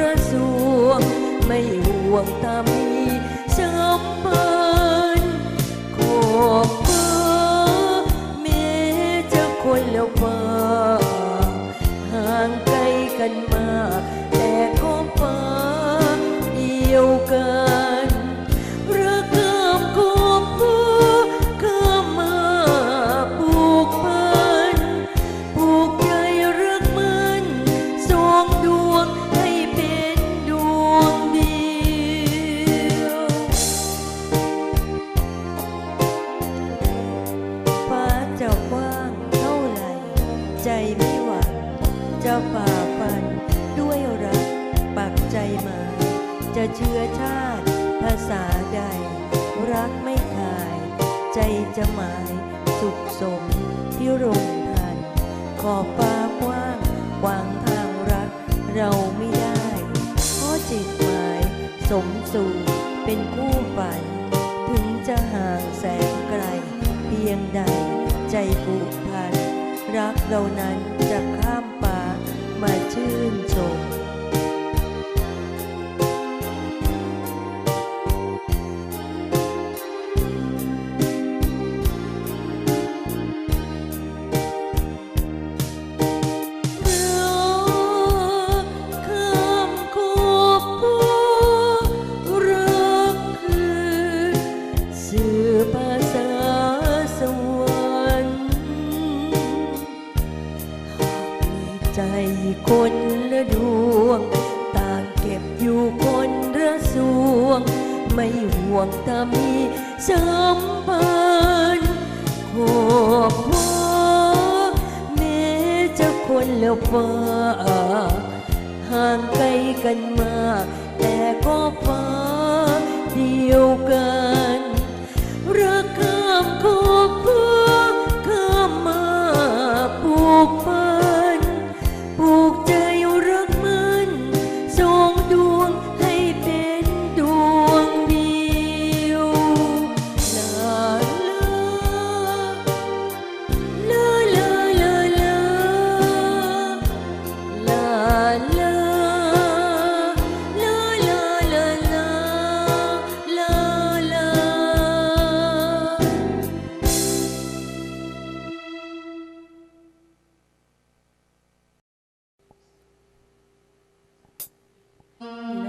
ระสวง ไม่ห่วงตามีช้ำเบินขอบเธอแม้จะคนละว่าห่างไกลกันมา แต่ขอฟ้าเดียวกัน จะเชื้อชาติ ภาษาใด รักไม่ขาย ใจจะหมายสุขสมที่รมพัน ขอบฟ้ากว้างขวางทางรักเราไม่ได้เพราะจิตหมายสมสู่เป็นคู่ฝัน ถึงจะห่างแสนไกล เพียงใดใจผูกพัน รักเรานั้นจะข้ามฟ้ามาชื่นชม ละดวง ต่างเก็บอยู่คนละสวง ไม่ห่วงถ้ามีสัมพันธ์ขอบฟ้าแม้จะคนละฟ้าห่างไกลกันมา แต่ก็ฟ้าเดียวกันรักข้ามขอบฟ้าข้ามมาผูกพัน Mm-hmm.